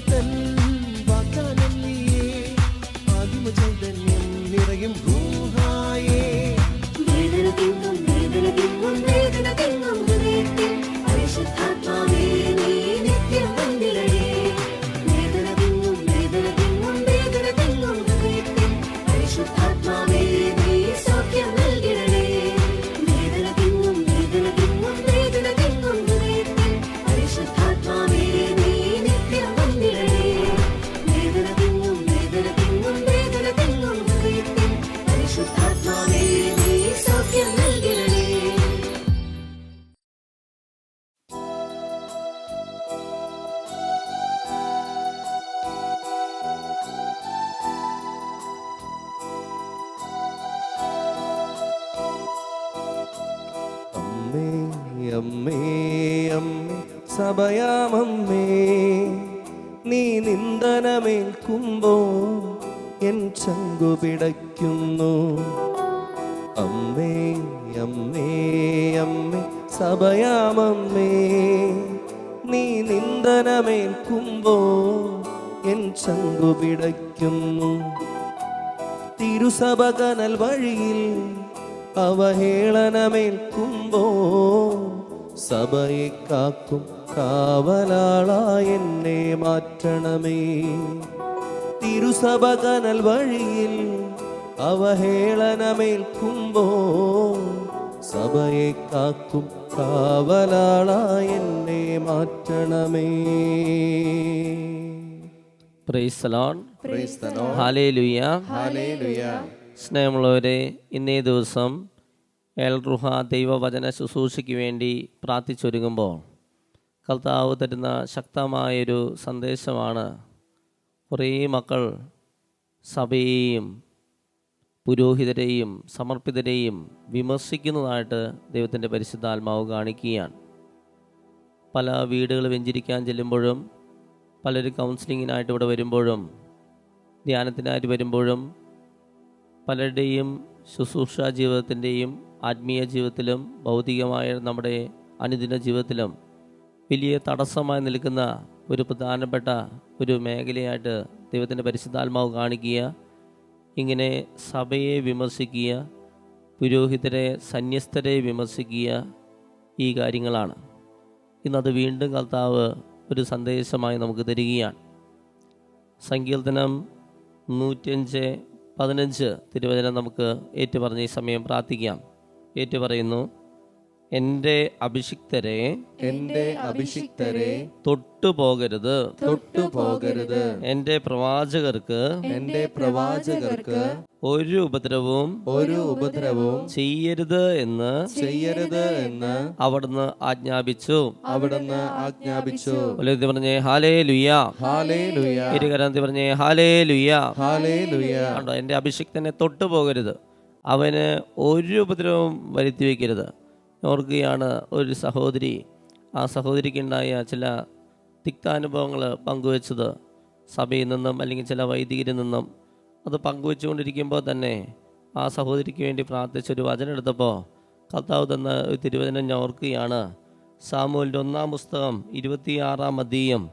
tình അമ്മേ അമ്മേ സഭയാമമ്മേ നീ നിന്ദനമേൽക്കുമ്പോ എൻ ചങ്കു പിടയ്ക്കുന്നു. അമ്മേ അമ്മേ അമ്മേ സഭയാമമ്മേ നീ നിന്ദനമേൽക്കുമ്പോ എൻ ചങ്കു പിടയ്ക്കുന്നു. തിരുസഭ കനൽ വഴിയിൽ അവഹേളനമേൽക്കുമ്പോ സഭയെ കാക്കും കാവലാളായ എന്നെ മാറ്റണമേ. തിരുസഭ കനൽ വഴിയിൽ അവഹേളനമേൽക്കുമ്പോ സഭയെ കാക്കും കാവലാളായ എന്നെ മാറ്റണമേ. സ്നേഹമുള്ളവരെ ഇന്നേ ദിവസം എൽ റുഹ ദൈവവചന ശുശ്രൂഷയ്ക്ക് വേണ്ടി പ്രാർത്ഥിച്ചൊരുങ്ങുമ്പോൾ കർത്താവ് തരുന്ന ശക്തമായൊരു സന്ദേശമാണ് കുറേ മക്കൾ സഭയെയും പുരോഹിതരെയും സമർപ്പിതരെയും വിമർശിക്കുന്നതായിട്ട് ദൈവത്തിന്റെ പരിശുദ്ധാത്മാവ് കാണിക്കുകയാണ്. പല വീടുകൾ വെഞ്ചരിക്കാൻ ചെല്ലുമ്പോഴും പലരും കൗൺസിലിങ്ങിനായിട്ട് ഇവിടെ വരുമ്പോഴും ധ്യാനത്തിനായിട്ട് വരുമ്പോഴും പലരുടെയും ശുശ്രൂഷ ജീവിതത്തിന്റെയും ആത്മീയ ജീവിതത്തിലും ഭൗതികമായ നമ്മുടെ അനുദിന ജീവിതത്തിലും വലിയ തടസ്സമായി നിൽക്കുന്ന ഒരു പ്രധാനപ്പെട്ട ഒരു മേഖലയായിട്ട് ദൈവത്തിന്റെ പരിശുദ്ധാത്മാവ് കാണിക്കുക ഇങ്ങനെ സഭയെ വിമർശിക്കുക പുരോഹിതരെ സന്യസ്തരെ വിമർശിക്കുക ഈ കാര്യങ്ങളാണ്. ഇന്നത് വീണ്ടും കർത്താവ് ഒരു സന്ദേശമായി നമുക്ക് തരികയാണ്. സങ്കീർത്തനം നൂറ്റഞ്ച് പതിനഞ്ച് തിരുവചനം നമുക്ക് ഏറ്റുപറഞ്ഞ് ഈ സമയം പ്രാർത്ഥിക്കാം. ഏറ്റുപറയുന്നു. എന്റെ അഭിഷിക്തരെ എന്റെ അഭിഷിക്തരെ തൊട്ടുപോകരുത് തൊട്ടുപോകരുത് എന്റെ പ്രവാചകർക്ക് എന്റെ പ്രവാചകർക്ക് ഒരു ഉപദ്രവവും ഒരു ഉപദ്രവവും ചെയ്യരുത് എന്ന് ചെയ്യരുത് എന്ന് അവിടുന്ന് ആജ്ഞാപിച്ചു. അവിടുന്ന് ആജ്ഞാപിച്ചു. വലുതി പറഞ്ഞേ ഹാലേ ലുയ ഹാലേ ലുയ ഇരുകരന്തി പറഞ്ഞേ ഹാലേ ലുയ ഹാലേ ലുയ എന്റെ അഭിഷിക്തനെ തൊട്ടു പോകരുത്. അവന് ഒരു ഉപദ്രവവും വരുത്തി വയ്ക്കരുത് ഓർക്കുകയാണ് ഒരു സഹോദരി. ആ സഹോദരിക്കുണ്ടായ ചില തിക്താനുഭവങ്ങൾ പങ്കുവച്ചത് സഭയിൽ നിന്നും അല്ലെങ്കിൽ ചില വൈദികരിൽ നിന്നും. അത് പങ്കുവെച്ചുകൊണ്ടിരിക്കുമ്പോൾ തന്നെ ആ സഹോദരിക്ക് വേണ്ടി പ്രാർത്ഥിച്ചൊരു വചനം എടുത്തപ്പോൾ കർത്താവ് തന്ന ഒരു തിരുവചനം ഞാൻ ഓർക്കുകയാണ്. സാമൂലിന്റെ ഒന്നാം പുസ്തകം ഇരുപത്തിയാറാം അധ്യയം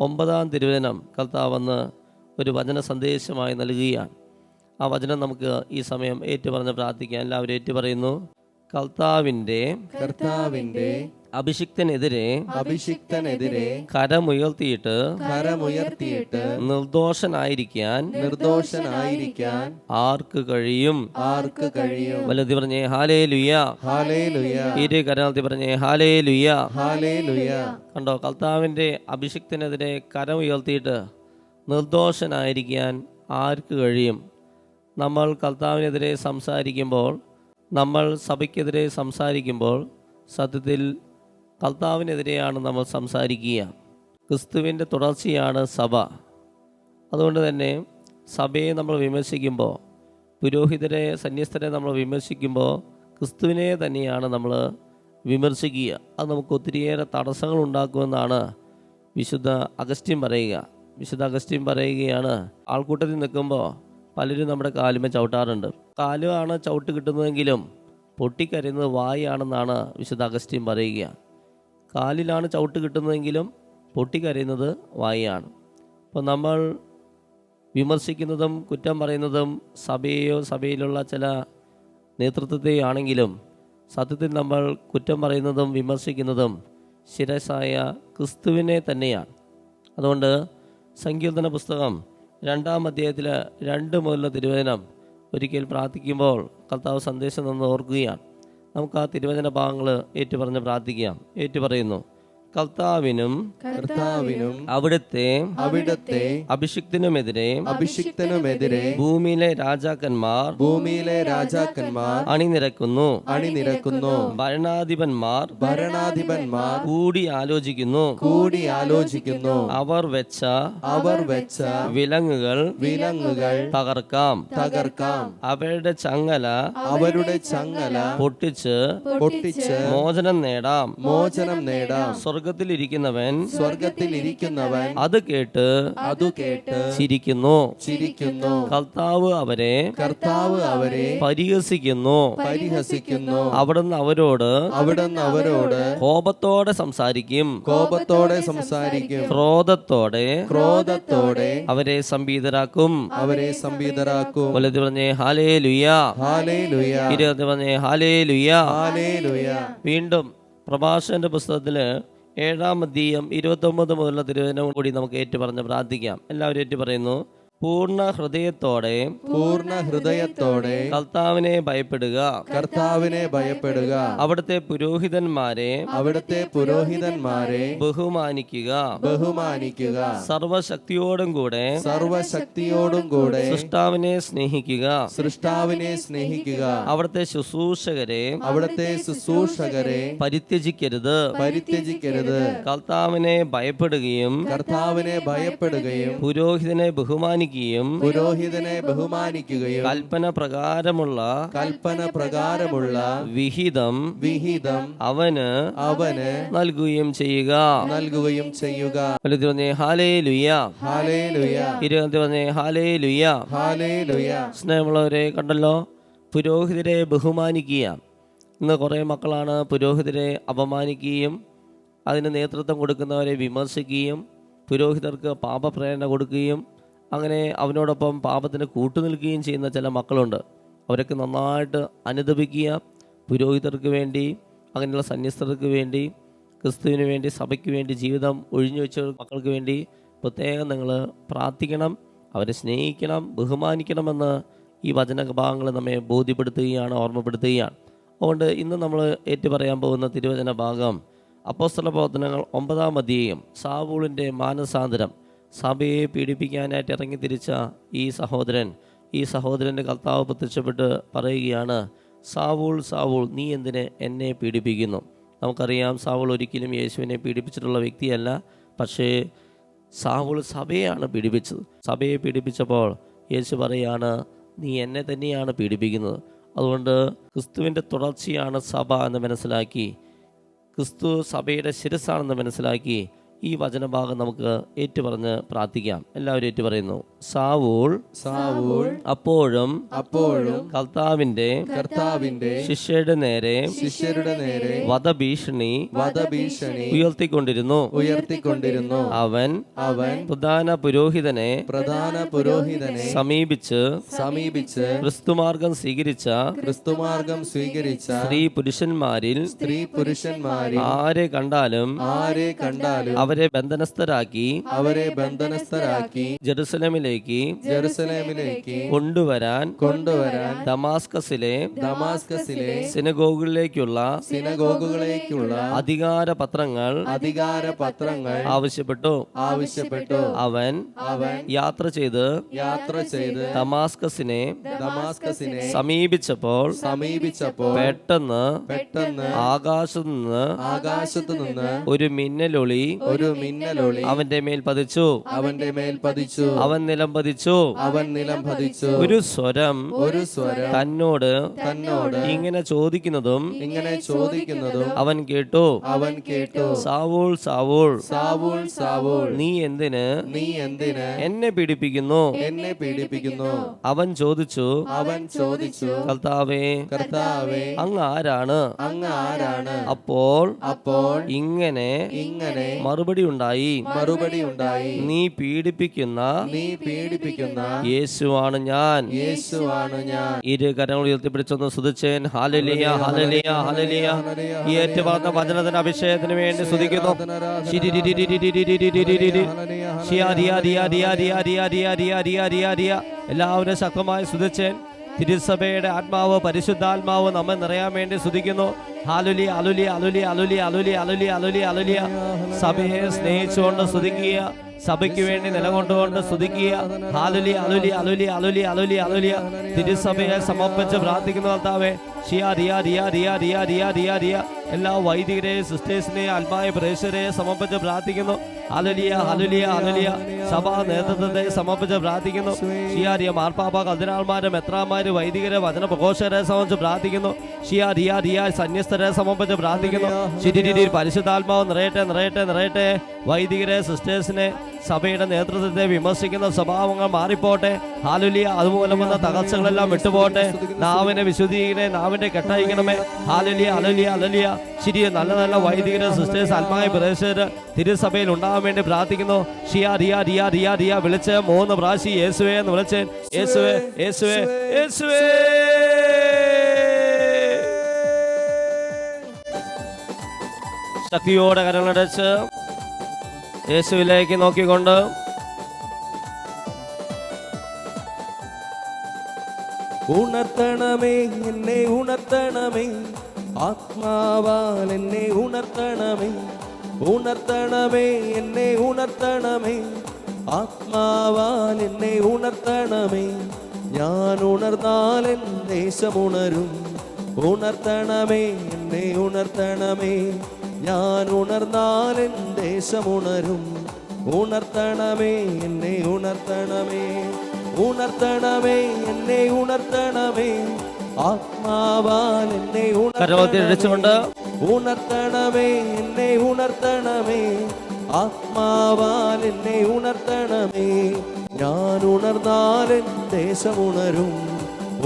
ഒമ്പതാം തിരുവചനം കർത്താവ് വന്ന് ഒരു വചന സന്ദേശമായി നൽകുകയാണ്. ആ വചനം നമുക്ക് ഈ സമയം ഏറ്റുപറഞ്ഞ് പ്രാർത്ഥിക്കാം എല്ലാവരും ഏറ്റുപറയുന്നു. കർത്താവിന്റെ കർത്താവിന്റെ അഭിഷിക്തനെതിരെ അഭിഷിക്തനെതിരെ കരമുയർത്തിയിട്ട് കരമുയർത്തിയിട്ട് നിർദോഷനായിരിക്കാൻ നിർദോഷനായിരിക്കാൻ ആർക്ക് കഴിയും? ആർക്ക് കഴിയും? വലുതി പറഞ്ഞേ ഹാലേ ലുയ ഹാലേ ലുയ ഇരു കരനത്തി പറഞ്ഞേ ഹാലേ ലുയ ഹാലേ ലുയ കണ്ടോ കർത്താവിന്റെ അഭിഷിക്തനെതിരെ കരമുയർത്തിയിട്ട് നിർദോഷനായിരിക്കാൻ ആർക്ക് കഴിയും? നമ്മൾ കർത്താവിനെതിരെ സംസാരിക്കുമ്പോൾ നമ്മൾ സഭയ്ക്കെതിരെ സംസാരിക്കുമ്പോൾ സത്യത്തിൽ കർത്താവിനെതിരെയാണ് നമ്മൾ സംസാരിക്കുക. ക്രിസ്തുവിന്റെ തുടർച്ചയാണ് സഭ. അതുകൊണ്ട് തന്നെ സഭയെ നമ്മൾ വിമർശിക്കുമ്പോൾ പുരോഹിതരെ സന്യസ്തരെ നമ്മൾ വിമർശിക്കുമ്പോൾ ക്രിസ്തുവിനെ തന്നെയാണ് നമ്മൾ വിമർശിക്കുക. അത് നമുക്ക് ഒത്തിരിയേറെ തടസ്സങ്ങൾ ഉണ്ടാക്കുമെന്നാണ് വിശുദ്ധ അഗസ്റ്റിൻ പറയുക. വിശുദ്ധ അഗസ്റ്റിൻ പറയുകയാണ് ആൾക്കൂട്ടത്തിൽ നിൽക്കുമ്പോൾ പലരും നമ്മുടെ കാലുമേ ചവിട്ടാറുണ്ട്. കാലുമാണ് ചവിട്ട് കിട്ടുന്നതെങ്കിലും പൊട്ടിക്കരയുന്നത് വായാണെന്നാണ് വിശുദ്ധ അഗസ്റ്റ്യൻ പറയുക. കാലിലാണ് ചവിട്ട് കിട്ടുന്നതെങ്കിലും പൊട്ടിക്കരയുന്നത് വായാണ്. അപ്പോൾ നമ്മൾ വിമർശിക്കുന്നതും കുറ്റം പറയുന്നതും സഭയെയോ സഭയിലുള്ള ചില നേതൃത്വത്തെയോ ആണെങ്കിലും സത്യത്തിൽ നമ്മൾ കുറ്റം പറയുന്നതും വിമർശിക്കുന്നതും ശിരസായ ക്രിസ്തുവിനെ തന്നെയാണ്. അതുകൊണ്ട് സങ്കീർത്തന പുസ്തകം രണ്ടാം അധ്യായത്തിൽ രണ്ട് മുതലുള്ള തിരുവചനം ഒരിക്കൽ പ്രാർത്ഥിക്കുമ്പോൾ കർത്താവ് സന്ദേശം നിന്ന് ഓർക്കുകയാണ്. നമുക്ക് ആ തിരുവചന ഭാഗങ്ങൾ ഏറ്റുപറഞ്ഞ് പ്രാർത്ഥിക്കാം. ഏറ്റുപറയുന്നു. കർത്താവിനും കർത്താവിനും അവിടുത്തെ അവിടുത്തെ അഭിഷിക്തനുമെതിരെ അഭിഷിക്തനുമെതിരെ ഭൂമിയിലെ രാജാക്കന്മാർ ഭൂമിയിലെ രാജാക്കന്മാർ അണിനിരക്കുന്നു. അണിനിരക്കുന്നു. ഭരണാധിപന്മാർ ഭരണാധിപന്മാർ കൂടി ആലോചിക്കുന്നു. കൂടി ആലോചിക്കുന്നു. അവർ വെച്ച അവർ വെച്ച വിലങ്ങുകൾ വിലങ്ങുകൾ തകർക്കാം. തകർക്കാം. അവരുടെ ചങ്ങല അവരുടെ ചങ്ങല പൊട്ടിച്ച് പൊട്ടിച്ച് മോചനം നേടാം. മോചനം നേടാം. സ്വർഗത്തിലിരിക്കുന്നവൻ സ്വർഗത്തിലിരിക്കുന്നവൻ അത് കേട്ട് അത് കേട്ട് ചിരിക്കുന്നു. ചിരിക്കുന്നു. കർത്താവ് അവരെ കർത്താവ് അവരെ പരിഹസിക്കുന്നു. പരിഹസിക്കുന്നു. അവിടുന്ന് അവരോട് അവിടുന്ന് അവരോട് കോപത്തോടെ സംസാരിക്കും. കോപത്തോടെ സംസാരിക്കും. ക്രോധത്തോടെ ക്രോധത്തോടെ അവരെ സംബീതരാക്കും. അവരെ സംബീതരാക്കും. വലതു പറഞ്ഞേ ഹാലേ ലുയാ ഹാലേ ലുയ ഇരുപത്തി പറഞ്ഞേ ഹാലേ ലുയാ ഹാലേ ലുയ വീണ്ടും പ്രഭാഷന്റെ പുസ്തകത്തിൽ ഏഴാം അധ്യയം ഇരുപത്തൊമ്പത് മുതലുള്ള തിരുവചനം കൂടി നമുക്ക് ഏറ്റുപറഞ്ഞ് പ്രാർത്ഥിക്കാം. എല്ലാവരും ഏറ്റു പറയുന്നു പൂർണ ഹൃദയത്തോടെ പൂർണ ഹൃദയത്തോടെ കർത്താവിനെ ഭയപ്പെടുക. കർത്താവിനെ ഭയപ്പെടുക. അവിടുത്തെ പുരോഹിതന്മാരെ അവിടുത്തെ പുരോഹിതന്മാരെ ബഹുമാനിക്കുക. ബഹുമാനിക്കുക. സർവശക്തിയോടും കൂടെ സർവശക്തിയോടും കൂടെ സൃഷ്ടാവിനെ സ്നേഹിക്കുക. സൃഷ്ടാവിനെ സ്നേഹിക്കുക. അവിടുത്തെ ശുശ്രൂഷകരെ അവിടുത്തെ ശുശ്രൂഷകരെ പരിത്യജിക്കരുത്. പരിത്യജിക്കരുത്. കർത്താവിനെ ഭയപ്പെടുകയും കർത്താവിനെ ഭയപ്പെടുകയും പുരോഹിതനെ ബഹുമാനിക്കുകയും പുരോഹിതനെ ബഹുമാനിക്കുകയും കൽപ്പന പ്രകാരമുള്ള കൽപ്പന പ്രകാരമുള്ള വിഹിതം വിഹിതം അവന് അവന് നൽകുകയും ചെയ്യുക. നൽകുകയും ചെയ്യുക. സ്നേഹമുള്ളവരെ കണ്ടല്ലോ പുരോഹിതരെ ബഹുമാനിക്കുക. ഇന്ന് കുറേ മക്കളാണ് പുരോഹിതരെ അപമാനിക്കുകയും അതിന് നേതൃത്വം കൊടുക്കുന്നവരെ വിമർശിക്കുകയും പുരോഹിതർക്ക് പാപപ്രേരണ കൊടുക്കുകയും അങ്ങനെ അവനോടൊപ്പം പാപത്തിന് കൂട്ടുനിൽക്കുകയും ചെയ്യുന്ന ചില മക്കളുണ്ട്. അവരൊക്കെ നന്നായിട്ട് അനുദപിക്കുക പുരോഹിതർക്ക് വേണ്ടി അങ്ങനെയുള്ള സന്യസ്തർക്ക് വേണ്ടി ക്രിസ്തുവിന് വേണ്ടി സഭയ്ക്ക് വേണ്ടി ജീവിതം ഒഴിഞ്ഞു വെച്ച മക്കൾക്ക് വേണ്ടി പ്രത്യേകം നിങ്ങൾ പ്രാർത്ഥിക്കണം അവരെ സ്നേഹിക്കണം ബഹുമാനിക്കണമെന്ന് ഈ വചനഭാഗങ്ങൾ നമ്മെ ബോധ്യപ്പെടുത്തുകയാണ് ഓർമ്മപ്പെടുത്തുകയാണ്. അതുകൊണ്ട് ഇന്ന് നമ്മൾ ഏറ്റു പറയാൻ പോകുന്ന തിരുവചന ഭാഗം അപ്പോസ്തല പ്രവർത്തനങ്ങൾ ഒമ്പതാം മതിയെയും സാവൂളിന്റെ മാനസാന്തരം. സഭയെ പീഡിപ്പിക്കാനായിട്ട് ഇറങ്ങി തിരിച്ച ഈ സഹോദരൻ ഈ സഹോദരന്റെ കർത്താവ് പ്രത്യക്ഷപ്പെട്ട് പറയുകയാണ് സാവൂൾ സാവൂൾ നീ എന്തിനെ എന്നെ പീഡിപ്പിക്കുന്നു? നമുക്കറിയാം സാവൂൾ ഒരിക്കലും യേശുവിനെ പീഡിപ്പിച്ചിട്ടുള്ള വ്യക്തിയല്ല പക്ഷേ സാവൂൾ സഭയെയാണ് പീഡിപ്പിച്ചത്. സഭയെ പീഡിപ്പിച്ചപ്പോൾ യേശു പറയാണ് നീ എന്നെ തന്നെയാണ് പീഡിപ്പിക്കുന്നത്. അതുകൊണ്ട് ക്രിസ്തുവിന്റെ തുടർച്ചയാണ് സഭ എന്ന് മനസ്സിലാക്കി ക്രിസ്തു സഭയുടെ ശിരസാണെന്ന് മനസ്സിലാക്കി ഈ വചനഭാഗം നമുക്ക് ഏറ്റുപറഞ്ഞ് പ്രാർത്ഥിക്കാം. എല്ലാവരും ഏറ്റുപറയുന്നു. സാവൂൾ സാവൂൾ അപ്പോഴും അപ്പോഴും കർത്താവിന്റെ കർത്താവിന്റെ ശിഷ്യരുടെ നേരെ ശിഷ്യരുടെ നേരെ വധഭീഷണി വധഭീഷണി ഉയർത്തിക്കൊണ്ടിരുന്നു. ഉയർത്തിക്കൊണ്ടിരുന്നു. അവൻ അവൻ പ്രധാന പുരോഹിതനെ പ്രധാന പുരോഹിതനെ സമീപിച്ച് സമീപിച്ച് ക്രിസ്തുമാർഗം സ്വീകരിച്ച ക്രിസ്തുമാർഗം സ്വീകരിച്ച സ്ത്രീ പുരുഷന്മാരിൽ സ്ത്രീ പുരുഷന്മാരിൽ ആരെ കണ്ടാലും ആരെ കണ്ടാലും അവരെ ബന്ധനസ്ഥരാക്കി അവരെ ബന്ധനസ്ഥരാക്കി ജെറുസലേമിലേക്ക് ജെറുസലേമിലേക്ക് കൊണ്ടുവരാൻ കൊണ്ടുവരാൻ ദമാസ്കസിലെ ദമാസ്കസിലെ സിനഗോഗുകളിലേക്കുള്ള സിനഗോഗുകളിലേക്കുള്ള അധികാര പത്രങ്ങൾ അധികാര പത്രങ്ങൾ ആവശ്യപ്പെട്ടു. ആവശ്യപ്പെട്ടു. അവൻ അവൻ യാത്ര ചെയ്ത് യാത്ര ചെയ്ത് ദമാസ്കസിനെ ദമാസ്കസിനെ സമീപിച്ചപ്പോൾ സമീപിച്ചപ്പോൾ പെട്ടെന്ന് പെട്ടെന്ന് ആകാശത്ത് നിന്ന് ആകാശത്ത് നിന്ന് ഒരു മിന്നലൊളി ഒരു മിന്നലൊളി. അവന്റെ മേൽ പതിച്ചു. അവന്റെ മേൽ പതിച്ചു. അവൻ നിലം പതിച്ചു. അവൻ നിലം പതിച്ചു. ഒരു സ്വരം ഒരു സ്വരം തന്നോട് തന്നോട് ഇങ്ങനെ ചോദിക്കുന്നതും ഇങ്ങനെ ചോദിക്കുന്നതും അവൻ കേട്ടു. അവൻ കേട്ടു. സാവൂൾ സാവൂൾ. സാവൂൾ സാവൂൾ. നീ എന്തിന്? നീ എന്തിന്? എന്നെ പീഡിപ്പിക്കുന്നു. എന്നെ പീഡിപ്പിക്കുന്നു. അവൻ ചോദിച്ചു. അവൻ ചോദിച്ചു. കർത്താവേ കർത്താവേ അങ്ങ് ആരാണ്? അങ്ങ് ആരാണ്? അപ്പോൾ അപ്പോൾ ഇങ്ങനെ ഇങ്ങനെ മറുപടി ഉണ്ടായി മറുപടി ഉണ്ടായി നീ പീഡിപ്പിക്കുന്ന നീ പീഡിപ്പിക്കുന്ന യേശുവാണ് ഞാൻ. യേശുവാണ് ഞാൻ. ഇരു കരങ്ങൾ ഉയർത്തിപ്പിടിച്ചൊന്ന് ഹല്ലേലൂയ ഹല്ലേലൂയ ഹല്ലേലൂയ. ഈ ഏറ്റുപറഞ്ഞ വചനത്തിന് അഭിഷേകത്തിന് വേണ്ടി സ്തുതിക്കുന്നു. എല്ലാവരും ശക്തമായി സ്തുതിച്ചേൻ തിരുസഭയുടെ ആത്മാവ് പരിശുദ്ധാത്മാവ് നമ്മെ നിറയാൻ വേണ്ടി സ്തുതിക്കുന്നു. ഹാലുലി അലുലി അലുലി അലുലി അലുലി അലുലി അലുലി അലുലിയ. സഭയെ സ്നേഹിച്ചുകൊണ്ട് സ്തുതിക്കുക. സഭയ്ക്ക് വേണ്ടി നിലകൊണ്ടുകൊണ്ട് സ്തുതിക്കുക. ഹാലുലി അലുലി അലുലി അലുലി അലുലി അലുലിയ. തിരുസഭയെ സമർപ്പിച്ച് പ്രാർത്ഥിക്കുന്ന കർത്താവേ ഷിയ റിയ റിയ റിയ റിയ റിയ റിയ റിയ. എല്ലാ വൈദികരെയും സിസ്റ്റേഴ്സിനെയും ആത്മായ പ്രേക്ഷകരെയും സമർപ്പിച്ച് പ്രാർത്ഥിക്കുന്നു. അലുലിയ അലുലിയ അലുലിയ സഭാ നേതൃത്വത്തെ സമർപ്പിച്ച് പ്രാർത്ഥിക്കുന്നു. ഷിയാരിയ മാർപ്പാപ്പ കതിരാൾമാരെ മെത്രാമാര് വൈദികരെ വചന പ്രഘോഷകരെ സംബന്ധിച്ച് പ്രാർത്ഥിക്കുന്നു. ഷിയാ റിയ റിയ സന്യസ്തരെ സമർപ്പിച്ച് പ്രാർത്ഥിക്കുന്നു. ശിരിരി പരിശുദ്ധാത്മാവ് നിറയട്ടെ നിറയട്ടെ നിറയട്ടെ. വൈദികരെ സിസ്റ്റേഴ്സിനെ സഭയുടെ നേതൃത്വത്തെ വിമർശിക്കുന്ന സ്വഭാവങ്ങൾ മാറിപ്പോട്ടെ. ഹാലുലിയ അതുമൂലം വന്ന തകർച്ചകളെല്ലാം വിട്ടുപോട്ടെ. നാവിനെ വിശുദ്ധീകരണേ നാവിന്റെ കെട്ടയക്കണമേ ഹാലുലിയ അലലിയ അലലിയ ശരിയെ നല്ല നല്ല വൈദികരെ സിസ്റ്റേഴ്സ് ആത്മായ പ്രദേശര് തിരുസഭയിൽ ഉണ്ടാകാൻ വേണ്ടി പ്രാർത്ഥിക്കുന്നു. ഷിയ റിയ റിയ റിയ റിയ വിളിച്ച് മൂന്ന് പ്രാശി യേശുവേ എന്ന് വിളിച്ച് യേശുവേ യേശുവേ യേശുവേ. ശക്തിയോടെ കരങ്ങളടച്ച് യേശുവിലേക്ക് നോക്കിക്കൊണ്ട് ഉണർത്തണമേ എന്നെ ഉണർത്തണമേ. ആത്മാവാൽ എന്നെ ഉണർത്തണമേ. ഉണർത്തണമേ എന്നെ ഉണർത്തണമേ. ആത്മാവാൽ എന്നെ ഉണർത്തണമേ. ഞാൻ ഉണർന്നാൽ എൻ ഉണരും. ഉണർത്തണമേ എന്നെ ഉണർത്തണമേ. ഞാൻ ഉണർന്നാൽ എൻ ഉണരും. ഉണർത്തണമേ എന്നെ ഉണർത്തണമേ. ഉണർത്തണമേ എന്നെ ഉണർത്തണമേ. ആത്മാവാൽ എന്നെ ഇടിച്ചുകൊണ്ട് ഉണർത്തണമേ എന്നെ ഉണർത്തണമേ. ആത്മാവാൽ എന്നെ ഉണർത്തണമേ. ഞാൻ ഉണർന്നാൽ ദേശം ഉണരും.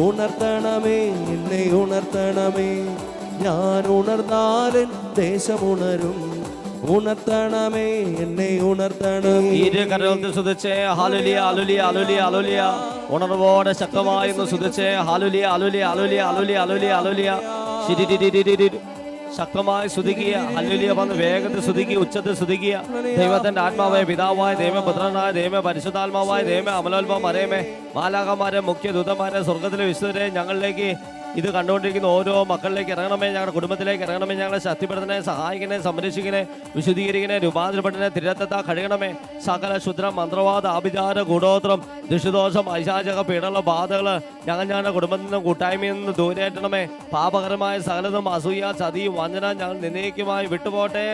ഉണർത്തണമേ എന്നെ ഉണർത്തണമേ. ഞാൻ ഉണർന്നാൽ ദേശം ഉണരും. ഉണർത്തണമേ എന്നെ ഉണർത്തണം ഇരു കരത്തിൽ സുതിച്ചേ ഹാലുലിയ അലുലിയ അലുലിയ അലുലിയ ഉണർവോടെ ശക്തമായി ഒന്ന് സുതിച്ചേ ഹാലുലിയ അലുലിയ അലുലിയ അലുലിയ അലുലിയ അലുലിയ ശിരിരിരിരിരിരി. ശക്തമായി സ്തുതിക്കുക. അല്ലുലിയ വന്ന് വേഗത്തിൽ സ്തുതിക്കുക. ഉച്ചത്തിൽ സ്തുതിക്കുക. ദൈവത്തിന്റെ ആത്മാവായ പിതാവായ ദൈവപുത്രനായ ദൈവ പരിശുദ്ധാത്മാവായ ദൈവ അമലോത്ഭവം. അറിയമേ മുഖ്യ ദൂതന്മാരെ സ്വർഗത്തിലെ വിശുദ്ധരെ ഞങ്ങളിലേക്ക് ഇത് കണ്ടുകൊണ്ടിരിക്കുന്ന ഓരോ മക്കളിലേക്ക് ഇറങ്ങണമേ ഞങ്ങളുടെ കുടുംബത്തിലേക്ക് ഇറങ്ങണമേ ഞങ്ങളെ ശക്തിപ്പെടുത്തണേ സഹായിക്കണേ സംരക്ഷിക്കണേ വിശുദ്ധീകരിക്കണേ രൂപാന്തരപ്പെടണേ തിരത്തെത്ത കഴുകണമേ. സകല ശുദ്ര മന്ത്രവാദ ആഭിചാര ഗുണോത്രം ദുഷിദോഷം ഐശാചക പീഡന ബാധകൾ ഞങ്ങൾ ഞങ്ങളുടെ കുടുംബത്തിൽ നിന്നും കൂട്ടായ്മയിൽ നിന്നും ദൂരേറ്റണമേ. പാപകരമായ സകലതും അസൂയ ചതിയും വഞ്ചന ഞങ്ങൾ നിന്നേക്കുമായി വിട്ടുപോട്ടെ.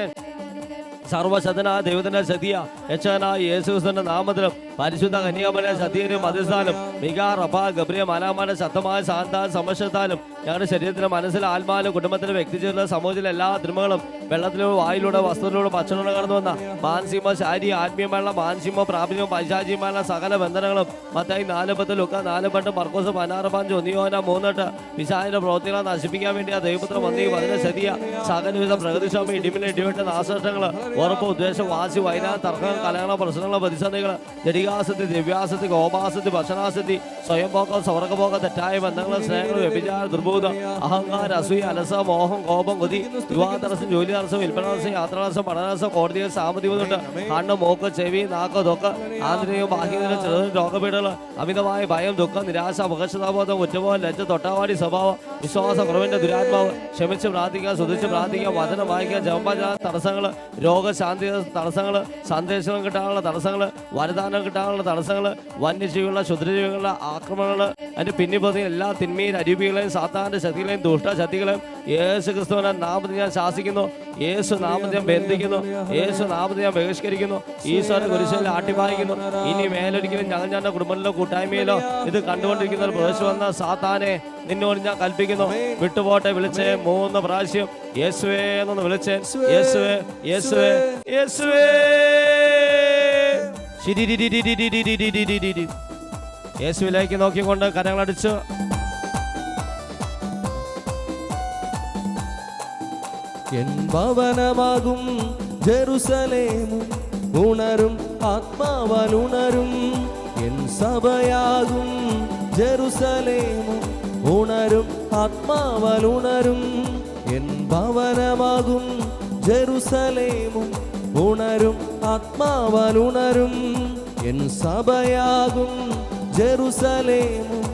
സർവശതനായ ദൈവത്തിന്റെ ശതിയ യക്ഷനായ യേശുസിന്റെ നാമത്തിലും പരിശുദ്ധ കന്യാമന സത്യനും മധുസ്ഥാനും മികാ റഫ ഗബ്രിയ മലാമാന്റെ ശക്തമായ ശാന്ത സമശത്താലും ഞങ്ങളുടെ ശരീരത്തിലെ മനസ്സിലെ ആത്മാവിലും കുടുംബത്തിലെ വ്യക്തിജീവിതത്തിലെ സമൂഹത്തിലെ എല്ലാ തിന്മകളും വെള്ളത്തിലൂടെ വായിലൂടെ വസ്തുവിലൂടെ ഭക്ഷണം കടന്നു വന്ന മാനസികമോ ശാരീരിക ആത്മീയമായുള്ള മാനസികമോ പ്രാപഞ്ചമോ പൈശാചികമായ സകല ബന്ധനങ്ങളും മത്തായി നാല് പത്ത് ലുക്ക നാല് പണ്ട് മർക്കോസ് പതിനാറ് പഞ്ച് ഒന്നിയോന മൂന്നെട്ട് പിശാചിന്റെ പ്രവൃത്തികളെ നശിപ്പിക്കാൻ വേണ്ടി ആ ദൈവപുത്രം വന്നി അതിനെ ശരിയ സകലവിധ പ്രകൃതിക്ഷോഭം ഇടിമിന് ഇടിവെട്ട നാശനഷ്ടങ്ങൾ ഉറപ്പ് ഉദ്ദേശം വാശി വൈനാ തർക്കങ്ങൾ കലഹങ്ങൾ പ്രശ്നങ്ങൾ പ്രതിസന്ധികൾ ജടികാസത്തി ദിവ്യാസത്തി ഗോപാസത്തി ഭക്ഷണാസത്തി സ്വയംഭോഗം സ്വർഗപോക്കം തെറ്റായ ബന്ധങ്ങൾ സ്നേഹങ്ങൾ വ്യഭിചാര ദുർബോധം അഹങ്കാര അസൂയ അലസ മോഹം കോപം കൊതി വിവാഹ തടസ്സം ജോലി തടസ്സം വിൽപ്പന തടസ്സം യാത്ര തടസ്സം പഠനതടസ്സം കോടതികൾ സാമ്പത്തിക ബുദ്ധിമുട്ട് കണ്ണ് മൂക്ക് ചെവി നാക്ക് തൊക്ക് ആന്തരിക ബാഹ്യതരം ചെറുതും രോഗപീഠകൾ അമിതമായ ഭയം ദുഃഖം നിരാശ അപകർഷതാബോധം കുറ്റബോധം ലജ്ജ തൊട്ടാവാടി സ്വഭാവം വിശ്വാസ കുറവിന്റെ ദുരാത്മാവ് ക്ഷമിച്ച് പ്രാർത്ഥിക്കുക ശ്രദ്ധിച്ച് പ്രാർത്ഥിക്കുക വചനം വായിക്കുക ജപജന തടസ്സങ്ങൾ രോഗശാന്തി തടസ്സങ്ങൾ സന്ദേശങ്ങൾ കിട്ടാനുള്ള തടസ്സങ്ങൾ വരദാനം ഉണ്ടാകാനുള്ള തടസ്സങ്ങൾ വന്യജീവികളുടെ ക്ഷുദ്രജീവികളുടെ ആക്രമണങ്ങൾ അതിന്റെ പിന്നിൽ പതിയ എല്ലാ തിന്മയും അരൂപികളെയും സാത്താന്റെ ശക്തികളെയും ദുഷ്ട ശക്തികളെയും യേശു ക്രിസ്തുവിനെ നാമത്തിൽ ഞാൻ ശാസിക്കുന്നു. യേശു നാമത്തിൽ ഞാൻ ബന്ധിക്കുന്നു. യേശു നാമത്തിൽ ഞാൻ ബഹിഷ്കരിക്കുന്നു. ഈശോയുടെ കുരിശലിൽ ആട്ടിപ്പായിക്കുന്നു. ഇനി മേലൊരിക്കലും ഞങ്ങൾ ഞങ്ങളുടെ കുടുംബത്തിലോ കൂട്ടായ്മയിലോ ഇത് കണ്ടുകൊണ്ടിരിക്കുന്ന ഒരു പ്രദേശം വന്ന സാത്താനെ നിന്നോട് ഞാൻ കൽപ്പിക്കുന്നു. വിട്ടുപോട്ടെ വിളിച്ച് മൂന്ന് പ്രാവശ്യം യേശുവേ എന്നൊന്ന് വിളിച്ച്. യേശുവേ യേശുവേ യേശുവേ. യേശുവിലേക്ക് നോക്കിക്കൊണ്ട് കരങ്ങളടിച്ചു എൻ ഭവനമാകും ജെറുസലേമും ഉണരും ആത്മാവനുണരും എൻ സഭയാകും ജെറുസലേമും ഉണരും ആത്മാവനുണരും എൻ ഭവനമാകും ജെറുസലേമും ഉണരും ആത്മാവാൽ ഉണരും എൻ സഭയാകും ജെറുസലേമും.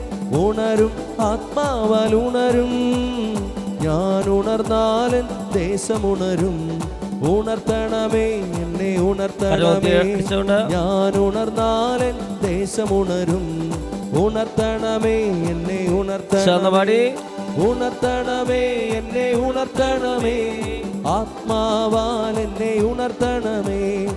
ഉണരും ആത്മാവലുണരും ഞാൻ ഉണർന്നാലൻ ദേശമുണരും. ഉണർത്തണമേ എന്നെ ഉണർത്തണമേ. ഞാൻ ഉണർന്നാലൻ ദേശമുണരും. ഉണർത്തണമേ എന്നെ ഉണർത്തണമേ. ഉണർത്തണമേ എന്നെ ഉണർത്തണമേ. ആത്മാവാൽ എന്നെ ഉണർത്തണമേ.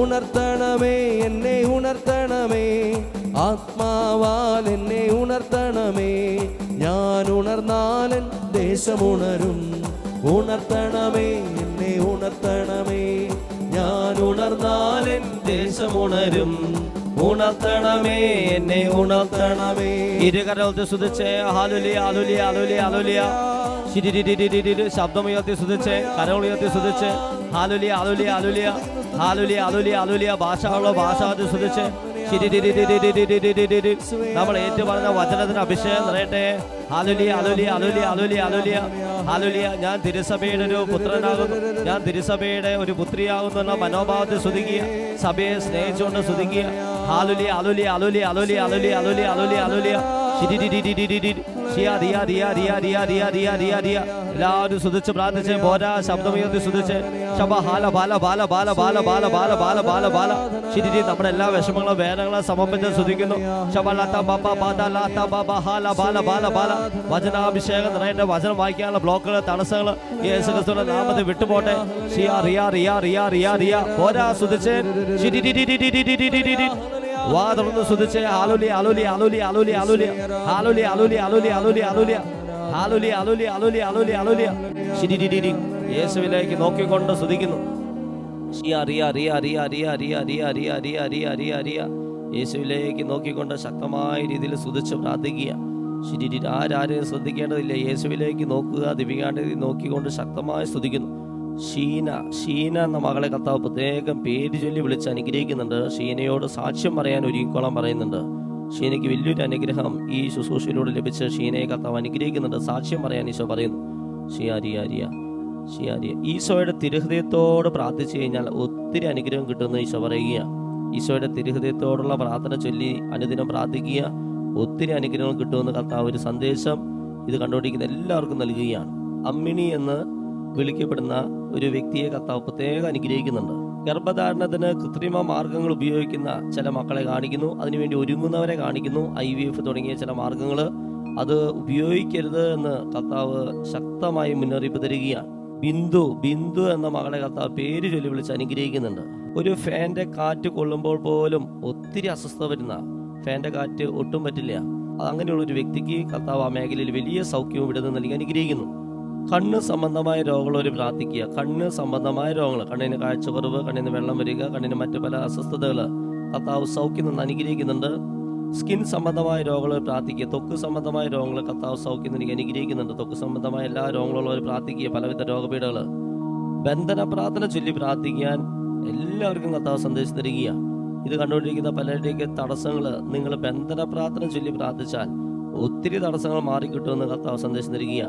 ഉണർത്തണമേ എന്നെ ഉണർത്തണമേ. ആത്മാവാൽ എന്നെ ഉണർത്തണമേ. ഞാൻ ഉണർന്നാലൻ ദേശമുണരും. ഉണർത്തണമേ എന്നെ ഉണർത്തണമേ. ഞാൻ ഉണർന്നാലൻ ദേശമുണരും. ഉണർത്തണമേ എന്നെ ഉണർത്തണമേ ഇരുകരത്തെ സുതിച്ച് ആലുലി ആലുലി ആലുലി ആലുലിയ ശബ്ദം ഉയർത്തി സുതിച്ച് കരം ഉയർത്തി സുതിച്ച് ആലുലി ആലുലി ആലുലിയ ആലുലി ആലുലി ആലുലിയ ഭാഷ ഉള്ള ഭാഷ അത് സുതിച്ച് നമ്മൾ ഏറ്റുപറഞ്ഞ വചനത്തിന് അഭിഷേകം നിറയട്ടെ അലുലിയ അലുലിയ അലുലിയ അലുലിയ അലുലിയ അലുലിയ ഞാൻ തിരുസഭയുടെ ഒരു പുത്രനാകുന്നു ഞാൻ തിരുസഭയുടെ ഒരു പുത്രിയാകുന്നു എന്ന മനോഭാവത്തെ സ്തുതിക്കുക സഭയെ സ്നേഹിച്ചുകൊണ്ട് സ്തുതിക്കുക ആലുലിയ അലുലിയ അലുലിയ അലുലിയ അലുലിയ അലുലിയ അലുലിയ അലുലിയ എല്ലാവരും സ്തുതിച്ച് പ്രാർത്ഥിച്ച് പോരാ ശബ്ദമുയർത്തി സ്തുതിച്ച് ശബ ഹാല ബാല ബാല ബാല ബാല ബാല ബാല ബാല ബാല ബാല. ശിരിരി നമ്മുടെ എല്ലാ വിഷമങ്ങളും വേദനകളും സമർപ്പിച്ച് ബാല വചനാഭിഷേകം നിറയേണ്ട വചനം വായിക്കാനുള്ള ബ്ലോക്കുകൾ തടസ്സങ്ങൾ യേശു ക്രിസ്തുവിന്റെ നാമത്തിൽ വിട്ടുപോട്ടെ. ഷിയ റിയ റിയ റിയ റിയ റിയ. പോരാ ശിരിരിരിരിരിരിരിരിരിരി. വാ തുറന്ന് സ്തുതിച്ച് ആലോലി ആലോലി ആലോലി ആലോലി ആലോലി ആലോലി ആലോലി ആലോലി ആലോലി ആലോലി ആലോലി ആലോലി ആലോലി ആലുലി ആലുലി ശിരിരിരിരി യേശുവിലേക്ക് നോക്കിക്കൊണ്ട് സ്തുതിക്കുന്നു യേശുവിലേക്ക് നോക്കിക്കൊണ്ട് ശക്തമായ രീതിയിൽ സ്തുതിച്ച് പ്രാർത്ഥിക്കുക ശരി ആരാരെയും ശ്രദ്ധിക്കേണ്ടതില്ല യേശുവിലേക്ക് നോക്കുക ദിവികാണ്ട് നോക്കിക്കൊണ്ട് ശക്തമായി സ്തുതിക്കുന്നു ഷീന ഷീന എന്ന മകളെ കർത്താവ് പ്രത്യേകം പേര് ചൊല്ലി വിളിച്ച് അനുഗ്രഹിക്കുന്നുണ്ട്. ഷീനയോട് സാക്ഷ്യം പറയാൻ ഒരുക്കോളം പറയുന്നുണ്ട്. ഷീനയ്ക്ക് വലിയൊരു അനുഗ്രഹം ഈ ശുശ്രൂഷയിലൂടെ ലഭിച്ച് ഷീനയെ കർത്താവ് അനുഗ്രഹിക്കുന്നുണ്ട്. സാക്ഷ്യം പറയാൻ ഈശോ പറയുന്നു. ഷിയാരിയാരിയ ഷിയാരിയ ഈശോയുടെ തിരുഹൃദയത്തോട് പ്രാർത്ഥിച്ചു കഴിഞ്ഞാൽ ഒത്തിരി അനുഗ്രഹം കിട്ടുമെന്ന് ഈശോ പറയുക ഈശോയുടെ തിരുഹൃദയത്തോടുള്ള പ്രാർത്ഥന ചൊല്ലി അനുദിനം പ്രാർത്ഥിക്കുക ഒത്തിരി അനുഗ്രഹം കിട്ടുമെന്ന് കർത്താവ് ഒരു സന്ദേശം ഇത് കണ്ടുകൊണ്ടിരിക്കുന്ന എല്ലാവർക്കും നൽകുകയാണ്. അമ്മിണി എന്ന് വിളിക്കപ്പെടുന്ന ഒരു വ്യക്തിയെ കർത്താവ് പ്രത്യേകം അനുഗ്രഹിക്കുന്നുണ്ട്. ഗർഭധാരണത്തിന് കൃത്രിമ മാർഗങ്ങൾ ഉപയോഗിക്കുന്ന ചില മക്കളെ കാണിക്കുന്നു. അതിനുവേണ്ടി ഒരുങ്ങുന്നവരെ കാണിക്കുന്നു. ഐ വി എഫ് തുടങ്ങിയ ചില മാർഗങ്ങൾ അത് ഉപയോഗിക്കരുത് എന്ന് കർത്താവ് ശക്തമായി മുന്നറിയിപ്പ് തരികയാണ്. ബിന്ദു ബിന്ദു എന്ന മകളെ കർത്താവ് പേര് ചൊല്ലി വിളിച്ച് അനുഗ്രഹിക്കുന്നുണ്ട്. ഒരു ഫാന്റെ കാറ്റ് കൊള്ളുമ്പോൾ പോലും ഒത്തിരി അസ്വസ്ഥത വരുന്ന ഫാന്റെ കാറ്റ് ഒട്ടും പറ്റില്ല. അങ്ങനെയുള്ള ഒരു വ്യക്തിക്ക് കർത്താവ് ആ മേഖലയിൽ വലിയ സൗഖ്യവും വിടുന്ന നൽകി അനുഗ്രഹിക്കുന്നു. കണ്ണ് സംബന്ധമായ രോഗങ്ങൾ ഒരു പ്രാർത്ഥിക്കുക. കണ്ണ് സംബന്ധമായ രോഗങ്ങൾ. കണ്ണിന് കാഴ്ചക്കുറവ് കണ്ണിന് വെള്ളം വരിക കണ്ണിന് മറ്റു പല അസ്വസ്ഥതകൾ. കർത്താവ് സൗഖ്യം നിന്ന് അനുഗ്രഹിക്കുന്നുണ്ട്. സ്കിൻ സംബന്ധമായ രോഗങ്ങൾ പ്രാർത്ഥിക്കുക. തൊക്ക് സംബന്ധമായ രോഗങ്ങൾ കർത്താവ് സൗഖ്യം എനിക്ക് അനുഗ്രഹിക്കുന്നുണ്ട്. ത്വക്ക് സംബന്ധമായ എല്ലാ രോഗങ്ങളുള്ളവർ പ്രാർത്ഥിക്കുക. പലവിധ രോഗപീഠകൾ. ബന്ധന പ്രാർത്ഥന ചൊല്ലി പ്രാർത്ഥിക്കാൻ എല്ലാവർക്കും കർത്താവ് സന്ദേശം തരിക ഇത് കണ്ടുകൊണ്ടിരിക്കുന്ന പലരുടെയൊക്കെ തടസ്സങ്ങൾ നിങ്ങൾ ബന്ധന പ്രാർത്ഥന ചൊല്ലി പ്രാർത്ഥിച്ചാൽ ഒത്തിരി തടസ്സങ്ങൾ മാറിക്കിട്ടുമെന്ന് കർത്താവ് സന്ദേശം തരിക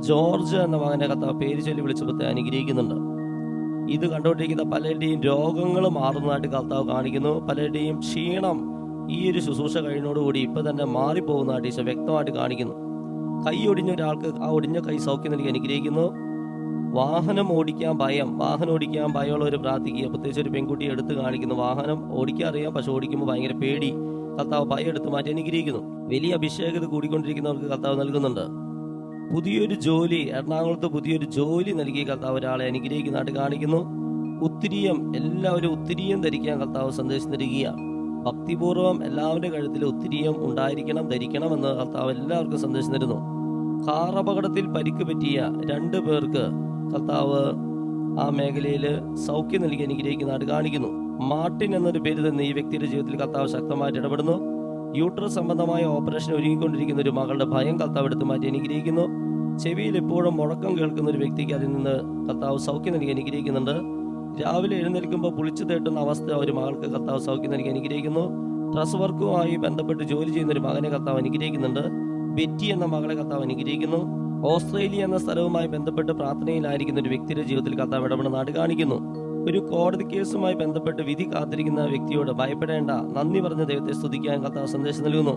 ജോർജ് എന്ന മകനെ കർത്താവ് പേര് ചൊല്ലി വിളിച്ചപ്പോൾ അനുഗ്രഹിക്കുന്നുണ്ട്. ഇത് കണ്ടുകൊണ്ടിരിക്കുന്ന പലരുടെയും രോഗങ്ങൾ മാറുന്നതായിട്ട് കർത്താവ് കാണിക്കുന്നു. പലരുടെയും ക്ഷീണം ഈ ഒരു ശുശ്രൂഷ കഴിഞ്ഞോടുകൂടി ഇപ്പൊ തന്നെ മാറിപ്പോകുന്നതായിട്ട് ഈശോ വ്യക്തമായിട്ട് കാണിക്കുന്നു. കൈ ഒടിഞ്ഞ ഒരാൾക്ക് ആ ഒടിഞ്ഞ കൈ സൗഖ്യം നൽകി അനുഗ്രഹിക്കുന്നു. വാഹനം ഓടിക്കാൻ ഭയം വാഹനം ഓടിക്കാൻ ഭയമുള്ളവർ പ്രാർത്ഥിക്കുക പ്രത്യേകിച്ച് ഒരു പെൺകുട്ടിയെ എടുത്ത് കാണിക്കുന്നു. വാഹനം ഓടിക്കാൻ അറിയാം പക്ഷെ ഓടിക്കുമ്പോൾ ഭയങ്കര പേടി. കർത്താവ് ഭയം എടുത്ത് മാറ്റി അനുഗ്രഹിക്കുന്നു. വലിയ അഭിഷേകത കൂടിക്കൊണ്ടിരിക്കുന്നവർക്ക് കർത്താവ് നൽകുന്നുണ്ട്. പുതിയൊരു ജോലി എറണാകുളത്ത് പുതിയൊരു ജോലി നൽകി കർത്താവ് ഒരാളെ അനുഗ്രഹിക്കുന്നതായിട്ട് കാണിക്കുന്നു. ഉത്തിരിയം എല്ലാവരും ഉത്തിരിയം ധരിക്കാൻ കർത്താവ് സന്ദേശം തരികയാണ്. ഭക്തിപൂർവം എല്ലാവരുടെ കഴുത്തിൽ ഉത്തിരിയം ഉണ്ടായിരിക്കണം ധരിക്കണം എന്ന് കർത്താവ് എല്ലാവർക്കും സന്ദേശം തരുന്നു. കാർ അപകടത്തിൽ പരിക്ക് പറ്റിയ രണ്ട് പേർക്ക് കർത്താവ് ആ മേഖലയിൽ സൗഖ്യം നൽകി അനുഗ്രഹിക്കുന്നതായിട്ട് കാണിക്കുന്നു. മാർട്ടിൻ എന്നൊരു പേര് തന്നെ ഈ വ്യക്തിയുടെ ജീവിതത്തിൽ കർത്താവ് ശക്തമായിട്ട് ഇടപെടുന്നു. യൂട്രസ് സംബന്ധമായ ഓപ്പറേഷൻ ഒരുങ്ങിക്കൊണ്ടിരിക്കുന്ന ഒരു മകളുടെ ഭയം കർത്താവ് എടുത്ത് മാറ്റി അനുഗ്രഹിക്കുന്നു. ചെവിയിൽ എപ്പോഴും മുഴക്കം കേൾക്കുന്ന ഒരു വ്യക്തിക്ക് അതിൽ നിന്ന് കർത്താവ് സൗഖ്യം നൽകി അനുഗ്രഹിക്കുന്നുണ്ട്. രാവിലെ എഴുന്നേൽക്കുമ്പോൾ പുളിച്ചു തേട്ടുന്ന അവസ്ഥ ഒരു മകൾക്ക് കർത്താവ് സൗഖ്യം നൽകി അനുഗ്രഹിക്കുന്നു. ഡ്രസ് വർക്കുമായി ബന്ധപ്പെട്ട് ജോലി ചെയ്യുന്ന ഒരു മകനെ കർത്താവ് അനുഗ്രഹിക്കുന്നുണ്ട്. ബെറ്റി എന്ന മകളെ കർത്താവ് അനുഗ്രഹിക്കുന്നു. ഓസ്ട്രേലിയ എന്ന സ്ഥലവുമായി ബന്ധപ്പെട്ട് പ്രാർത്ഥനയിലായിരിക്കുന്ന ഒരു വ്യക്തിയുടെ ജീവിതത്തിൽ കർത്താവ് ഇടപെടുന്ന നാട് കാണിക്കുന്നു. ഒരു കോടതി കേസുമായി ബന്ധപ്പെട്ട് വിധി കാത്തിരിക്കുന്ന വ്യക്തിയോട് ഭയപ്പെടേണ്ട. നന്ദി പറഞ്ഞ ദൈവത്തെ സ്തുതിക്കാൻ കർത്താവ് സന്ദേശം നൽകുന്നു.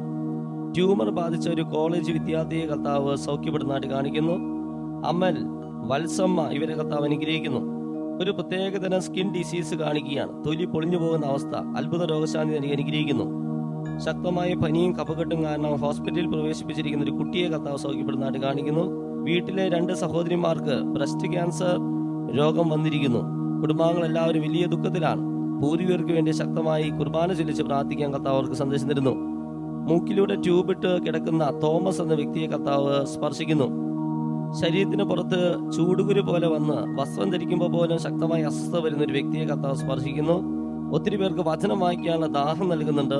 ട്യൂമർ ബാധിച്ച ഒരു കോളേജ് വിദ്യാർത്ഥിയെ കർത്താവ് സൗഖ്യപ്പെടുന്നതായിട്ട് കാണിക്കുന്നു. അമൽ വത്സമ്മ ഇവരെ കർത്താവ് അനുഗ്രഹിക്കുന്നു. ഒരു പ്രത്യേകതരം സ്കിൻ ഡിസീസ് കാണിക്കുകയാണ്. തൊലി പൊളിഞ്ഞു പോകുന്ന അവസ്ഥ അത്ഭുത രോഗശാന്തി അനുഗ്രഹിക്കുന്നു. ശക്തമായ പനിയും കഫക്കെട്ടും കാരണം ഹോസ്പിറ്റലിൽ പ്രവേശിപ്പിച്ചിരിക്കുന്ന ഒരു കുട്ടിയെ കർത്താവ് സൗഖ്യപ്പെടുന്നതായിട്ട് കാണിക്കുന്നു. വീട്ടിലെ രണ്ട് സഹോദരിമാർക്ക് ബ്രസ്റ്റ് ക്യാൻസർ രോഗം വന്നിരിക്കുന്നു. കുടുംബാംഗങ്ങൾ എല്ലാവരും വലിയ ദുഃഖത്തിലാണ്. പൂർവികർക്ക് വേണ്ടി ശക്തമായി കുർബാന ചൊല്ലിച്ച് പ്രാർത്ഥിക്കാൻ കർത്താവ് അവർക്ക് സന്ദേശം തരുന്നു. മൂക്കിലൂടെ ട്യൂബിട്ട് കിടക്കുന്ന തോമസ് എന്ന വ്യക്തിയെ കർത്താവ് സ്പർശിക്കുന്നു. ശരീരത്തിന് പുറത്ത് ചൂടുകുരു പോലെ വന്ന് വസ്ത്രം ധരിക്കുമ്പോൾ പോലും ശക്തമായി അസ്വസ്ഥത വരുന്ന ഒരു വ്യക്തിയെ കർത്താവ് സ്പർശിക്കുന്നു. ഒത്തിരി പേർക്ക് വചനം വായിക്കാനുള്ള ദാഹം നൽകുന്നുണ്ട്.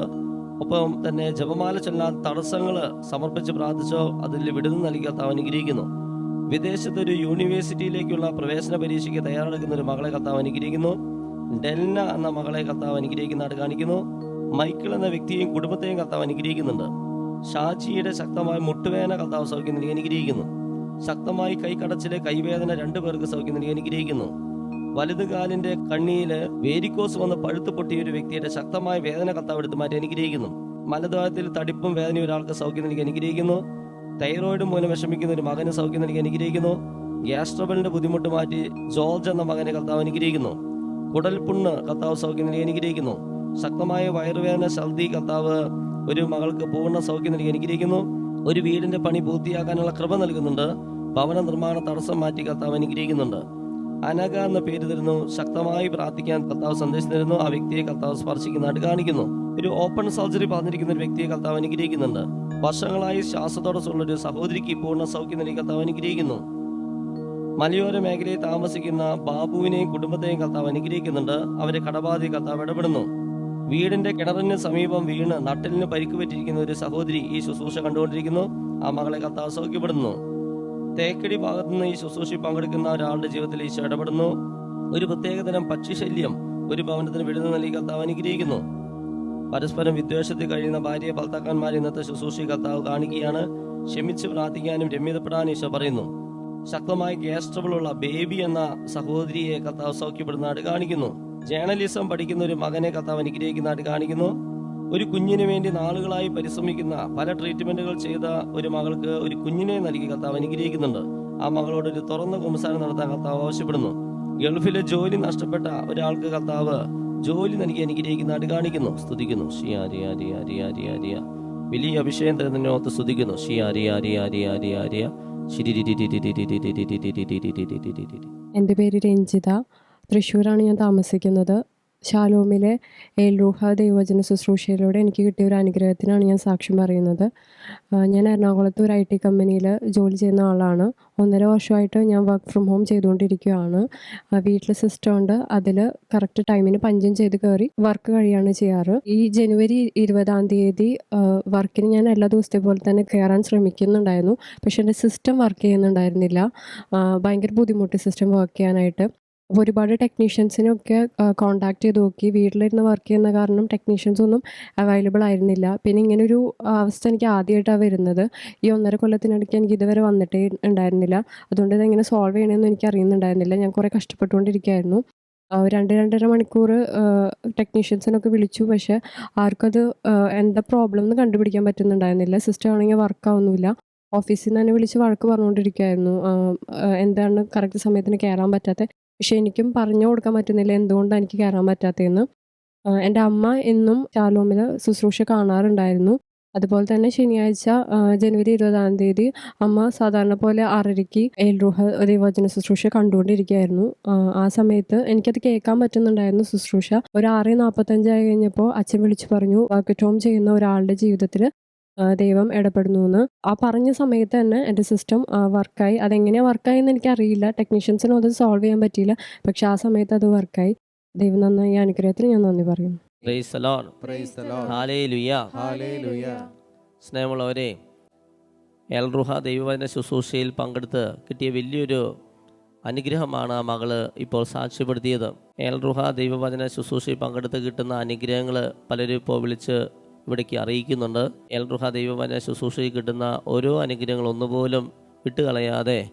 ഒപ്പം തന്നെ ജപമാല ചൊല്ലാൻ തടസ്സങ്ങൾ സമർപ്പിച്ച് പ്രാർത്ഥിച്ചോ അതിൽ വിടുതൽ നൽകി കർത്താവ് അനുഗ്രഹിക്കുന്നു. വിദേശത്ത് ഒരു യൂണിവേഴ്സിറ്റിയിലേക്കുള്ള പ്രവേശന പരീക്ഷയ്ക്ക് തയ്യാറെടുക്കുന്ന ഒരു മകളെ കർത്താവ് അനുഗ്രഹിക്കുന്നു. ഡെൽന എന്ന മകളെ കർത്താവ് അനുഗ്രഹിക്കുന്നതായിട്ട് കാണിക്കുന്നു. മൈക്കിൾ എന്ന വ്യക്തിയെയും കുടുംബത്തെയും കർത്താവ് അനുഗ്രഹിക്കുന്നുണ്ട്. ഷാജിയുടെ ശക്തമായ മുട്ടുവേദന കർത്താവ് സൗഖ്യം അനുഗ്രഹിക്കുന്നു. ശക്തമായി കൈക്കടച്ചിലെ കൈവേദന രണ്ടു പേർക്ക് സൗഖ്യം അനുഗ്രഹിക്കുന്നു. വലത് കാലിന്റെ കണ്ണിയിൽ വേരിക്കോസ് വന്ന് പഴുത്തു പൊട്ടിയ ഒരു വ്യക്തിയുടെ ശക്തമായ വേദന കർത്താവ് എടുത്ത് മാറ്റി അനുഗ്രഹിക്കുന്നു. മലദ്വാരത്തിൽ തടിപ്പും വേദനയും ഒരാൾക്ക് സൗഖ്യം നൽകി അനുഗ്രഹിക്കുന്നു. തൈറോയിഡ് മൂലം വിഷമിക്കുന്ന ഒരു മകന് സൗഖ്യം നൽകി അനുഗ്രഹിക്കുന്നു. ഗ്യാസ് ട്രബിളിന്റെ ബുദ്ധിമുട്ട് മാറ്റി ജോർജ് എന്ന മകനെ കർത്താവ് അനുഗ്രഹിക്കുന്നു. കുടൽപുണ്ണ് കർത്താവ് സൗഖ്യം നൽകി അനുഗ്രഹിക്കുന്നു. ശക്തമായ വയറുവേദന ഛർദി കർത്താവ് ഒരു മകൾക്ക് പൂർണ സൗഖ്യം നൽകി അനുഗ്രഹിക്കുന്നു. ഒരു വീടിന്റെ പണി പൂർത്തിയാക്കാനുള്ള കൃപ നൽകുന്നുണ്ട്. ഭവന നിർമ്മാണ തടസ്സം മാറ്റി കർത്താവ് അനുഗ്രഹിക്കുന്നുണ്ട്. അനക എന്ന പേര് തരുന്നു. ശക്തമായി പ്രാർത്ഥിക്കാൻ കർത്താവ് സന്ദേശം തരുന്നു. ആ വ്യക്തിയെ കർത്താവ് സ്പർശിക്കുന്നതായിട്ട് കാണിക്കുന്നു. ഒരു ഓപ്പൺ സർജറി പറഞ്ഞിരിക്കുന്ന ഒരു വ്യക്തിയെ കർത്താവ് അനുഗ്രഹിക്കുന്നുണ്ട്. വർഷങ്ങളായി ശ്വാസതടസ്സമുള്ള ഒരു സഹോദരിക്ക് പൂർണ സൗഖ്യം നൽകി കർത്താവ് അനുഗ്രഹിക്കുന്നു. മലയോര മേഖലയിൽ താമസിക്കുന്ന ബാബുവിനെയും കുടുംബത്തെയും കർത്താവ് അനുഗ്രഹിക്കുന്നുണ്ട്. അവരെ കടബാധി കർത്താവ് ഇടപെടുന്നു. വീടിന്റെ കിണറിന് സമീപം വീണ് നട്ടലിന് പരിക്ക് പറ്റിയിരിക്കുന്ന ഒരു സഹോദരി ഈ ശുശ്രൂഷ കണ്ടുകൊണ്ടിരിക്കുന്നു. ആ മകളെ കർത്താവ് സൗഖ്യപ്പെടുന്നു തേക്കടി ഭാഗത്തു നിന്ന് ഈ ശുശ്രൂഷയിൽ പങ്കെടുക്കുന്ന ഒരാളുടെ ജീവിതത്തിൽ ഈശോ ഇടപെടുന്നു. ഒരു പ്രത്യേകതരം പക്ഷിശല്യം ഒരു ഭവനത്തിന് വിടുന്ന നൽകി കർത്താവ് അനുഗ്രഹിക്കുന്നു. പരസ്പരം വിദ്വേഷത്തിൽ കഴിയുന്ന ഭാര്യ ഭർത്താക്കന്മാർ ഇന്നത്തെ ശുശ്രൂഷി കർത്താവ് കാണിക്കുകയാണ്. ക്ഷമിച്ച് പ്രാർത്ഥിക്കാനും രമ്യതപ്പെടാനും ഈശോ പറയുന്നു. ശക്തമായ ഗ്യാസ് ട്രബിൾ ഉള്ള ബേബി എന്ന സഹോദരിയെ കർത്താവ് സൗഖ്യപ്പെടുന്നതായിട്ട് കാണിക്കുന്നു. ജേണലിസം പഠിക്കുന്ന ഒരു മകനെ കർത്താവ് അനുഗ്രഹിക്കുന്നതായിട്ട് കാണിക്കുന്നു. ഒരു കുഞ്ഞിന് വേണ്ടി നാളുകളായി പരിശ്രമിക്കുന്ന പല ട്രീറ്റ്മെന്റുകൾ ചെയ്ത ഒരു മകൾക്ക് ഒരു കുഞ്ഞിനെ നൽകി കർത്താവ് അനുഗ്രഹിക്കുന്നുണ്ട്. ആ മകളോട് ഒരു തുറന്ന കുമ്പസാരം നടത്താൻ കർത്താവ് ആവശ്യപ്പെടുന്നു. ഗൾഫിലെ ജോലി നഷ്ടപ്പെട്ട ഒരാൾക്ക് കർത്താവ് ജോലി നൽകി നാട് കാണിക്കുന്നു. സ്തുതിക്കുന്നു. ഷീ ആര്യ ആര്യ ആര്യ ആര്യ ആര്യ. വലിയ അഭിഷേകം തരുന്നതിനോത്ത് സ്തുതിക്കുന്നു. ഷീ ആര്യ ആര്യ ആര്യ ആര്യ ആര്യ. എന്റെ പേര് രഞ്ജിത തൃശ്ശൂരാണ് ഞാൻ താമസിക്കുന്നത് ശാലോമിലെ ഏൽറൂഹ ദൈവചന ശുശ്രൂഷയിലൂടെ എനിക്ക് കിട്ടിയ ഒരു അനുഗ്രഹത്തിനാണ് ഞാൻ സാക്ഷ്യം പറയുന്നത്. ഞാൻ എറണാകുളത്ത് ഒരു ഐ ടി കമ്പനിയിൽ ജോലി ചെയ്യുന്ന ആളാണ്. ഒന്നര വർഷമായിട്ട് ഞാൻ വർക്ക് ഫ്രം ഹോം ചെയ്തുകൊണ്ടിരിക്കുകയാണ്. വീട്ടിൽ സിസ്റ്റം ഉണ്ട്. അതിൽ കറക്റ്റ് ടൈമിന് പഞ്ചം ചെയ്ത് കയറി വർക്ക് കഴിയാണ് ചെയ്യാറ്. ഈ ജനുവരി ഇരുപതാം തീയതി വർക്കിന് ഞാൻ എല്ലാ ദിവസത്തെ പോലെ തന്നെ കയറാൻ ശ്രമിക്കുന്നുണ്ടായിരുന്നു. പക്ഷേ എന്റെ സിസ്റ്റം വർക്ക് ചെയ്യുന്നുണ്ടായിരുന്നില്ല. ഭയങ്കര ബുദ്ധിമുട്ട് സിസ്റ്റം വർക്ക് ചെയ്യാനായിട്ട്. ഒരുപാട് ടെക്നീഷ്യൻസിനൊക്കെ കോണ്ടാക്ട് ചെയ്ത് നോക്കി. വീട്ടിലിരുന്ന് വർക്ക് ചെയ്യുന്ന കാരണം ടെക്നീഷ്യൻസ് ഒന്നും അവൈലബിൾ ആയിരുന്നില്ല. പിന്നെ ഇങ്ങനൊരു അവസ്ഥ എനിക്ക് ആദ്യമായിട്ടാണ് വരുന്നത്. ഈ ഒന്നര കൊല്ലത്തിനിടയ്ക്ക് എനിക്ക് ഇതുവരെ വന്നിട്ടേ ഉണ്ടായിരുന്നില്ല. അതുകൊണ്ട് ഇതെങ്ങനെ സോൾവ് ചെയ്യണമെന്ന് എനിക്ക് അറിയുന്നുണ്ടായിരുന്നില്ല. ഞാൻ കുറേ കഷ്ടപ്പെട്ടുകൊണ്ടിരിക്കുകയായിരുന്നു. രണ്ട് രണ്ടര മണിക്കൂർ ടെക്നീഷ്യൻസിനൊക്കെ വിളിച്ചു. പക്ഷേ ആർക്കത് എന്താ പ്രോബ്ലം എന്ന് കണ്ടുപിടിക്കാൻ പറ്റുന്നുണ്ടായിരുന്നില്ല. സിസ്റ്റം ആണെങ്കിൽ വർക്കാവുന്നില്ല ഓഫീസിൽ നിന്ന് തന്നെ വിളിച്ച് വഴക്ക് ആ, എന്താണ് കറക്റ്റ് സമയത്തിന് കയറാൻ പറ്റാത്ത പക്ഷെ എനിക്കും പറഞ്ഞു കൊടുക്കാൻ പറ്റുന്നില്ല എന്തുകൊണ്ടാണ് എനിക്ക് കയറാൻ പറ്റാത്തതെന്ന്. എന്റെ അമ്മ എന്നും ശാലോമിൽ ശുശ്രൂഷ കാണാറുണ്ടായിരുന്നു. അതുപോലെ തന്നെ ശനിയാഴ്ച ജനുവരി ഇരുപതാം തീയതി അമ്മ സാധാരണ പോലെ ആറരയ്ക്ക് ഏൽറുഹ ദൈവചന ശുശ്രൂഷ കണ്ടുകൊണ്ടിരിക്കുകയായിരുന്നു. ആ, സമയത്ത് എനിക്കത് കേൾക്കാൻ പറ്റുന്നുണ്ടായിരുന്നു ശുശ്രൂഷ. ഒരു ആറ് നാൽപ്പത്തഞ്ചായി കഴിഞ്ഞപ്പോൾ അച്ഛൻ വിളിച്ചു പറഞ്ഞു വർക്ക് ടോം ചെയ്യുന്ന ഒരാളുടെ ജീവിതത്തിൽ ദൈവം ഇടപെടുന്നു എന്ന് ആ പറഞ്ഞ സമയത്ത് തന്നെ എന്റെ സിസ്റ്റം വർക്കായി അതെങ്ങനെയാണ് വർക്കായി എന്ന് എനിക്കറിയില്ല. ടെക്നീഷ്യൻസിനും അത് സോൾവ് ചെയ്യാൻ പറ്റിയില്ല. പക്ഷെ ആ സമയത്ത് അത് വർക്കായി ദൈവം നന്നായി ഈ അനുഗ്രഹത്തിന് ഞാൻ നന്ദി പറയുന്നു സ്നേഹമുള്ളവരെ എൽ റുഹ Praise the Lord. Hallelujah. Hallelujah. സ്നേഹമുള്ളവരെ എൽറുഹ ദൈവവചന ശുശ്രൂഷയിൽ പങ്കെടുത്ത് കിട്ടിയ വലിയൊരു അനുഗ്രഹമാണ് ആ മകൾ ഇപ്പോൾ സാക്ഷ്യപ്പെടുത്തിയത്. എൽറുഹ ദൈവവചന ശുശ്രൂഷയിൽ പങ്കെടുത്ത് കിട്ടുന്ന അനുഗ്രഹങ്ങൾ പലരും ഇപ്പോൾ വിളിച്ച് ഇവിടേക്ക് അറിയിക്കുന്നുണ്ട്. എൽറുഹ ദൈവവചന ശുശ്രൂഷയിൽ കിട്ടുന്ന ഓരോ അനുഗ്രഹങ്ങൾ ഒന്നുപോലും വിട്ടുകളയാതെ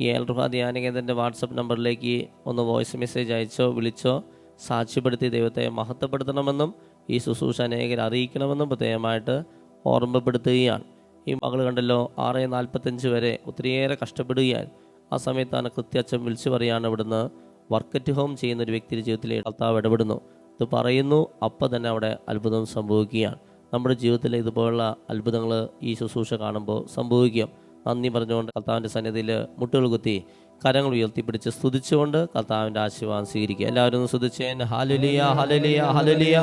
ഈ എൽറുഹ ധ്യാനകേന്ദ്രന്റെ വാട്സപ്പ് നമ്പറിലേക്ക് ഒന്ന് വോയിസ് മെസ്സേജ് അയച്ചോ വിളിച്ചോ സാക്ഷ്യപ്പെടുത്തി ദൈവത്തെ മഹത്വപ്പെടുത്തണമെന്നും ഈ ശുശ്രൂഷ അനേകരെ അറിയിക്കണമെന്നും പ്രത്യേകമായിട്ട് ഓർമ്മപ്പെടുത്തുകയാണ്. ഈ മകൾ കണ്ടല്ലോ ആറ് നാൽപ്പത്തഞ്ച് വരെ ഒത്തിരിയേറെ കഷ്ടപ്പെടുകയാണ്. ആ സമയത്താണ് കൃത്യച്ഛൻ വിളിച്ചു പറയാണ് ഇവിടുന്ന് വർക്കറ്റ് ഹോം ചെയ്യുന്ന ഒരു വ്യക്തിയുടെ ജീവിതത്തിലെ കർത്താവ് ഇടപെടുന്നു. ഇത് പറയുന്നു അപ്പം തന്നെ അവിടെ അത്ഭുതം സംഭവിക്കുകയാണ് നമ്മുടെ ജീവിതത്തിലെ ഇതുപോലുള്ള അത്ഭുതങ്ങൾ ഈ ശുശ്രൂഷ കാണുമ്പോൾ സംഭവിക്കും നന്ദി പറഞ്ഞുകൊണ്ട് കർത്താവിന്റെ സന്നിധിയിൽ മുട്ടുകൾ കുത്തി കരങ്ങൾ ഉയർത്തിപ്പിടിച്ച് സ്തുതിച്ചുകൊണ്ട് കർത്താവിന്റെ ആശീർവാദം സ്വീകരിക്കുക എല്ലാവരും ഒന്ന് സ്തുതിച്ചേൻ ഹാലലിയ ഹലലിയ ഹലലിയ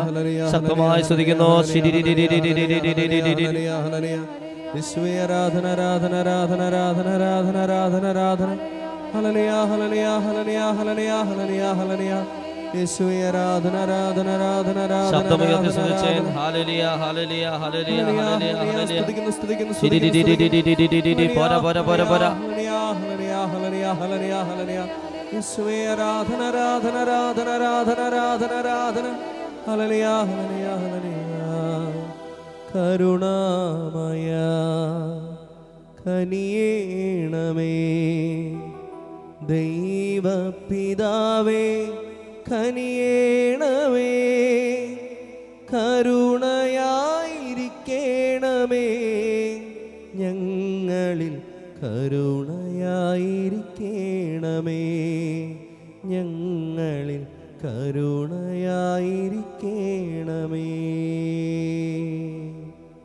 ശക്തമായി സ്തുതിക്കുന്നു. യേശുവേ ആരാധന ആരാധന ആരാധന ആരാധന ആരാധന ആരാധന ആരാധന. ഹാലലിയ ഹലലിയ ഹലലിയ ഹലലിയ ഹല്ലേലൂയ, ഹലലിയ ആരാധന ആരാധന ആരാധന ആരാധന ആരാധന ആരാധന കരുണാമയ കനിയേണമേ ദൈവപിതാവേ കനിയേണമേ കരുണയായിരിക്കേണമേ ഞങ്ങളിൽ കരുണയായിരിക്കേണമേ ഞങ്ങളിൽ കരുണയായിരിക്കേണമേ.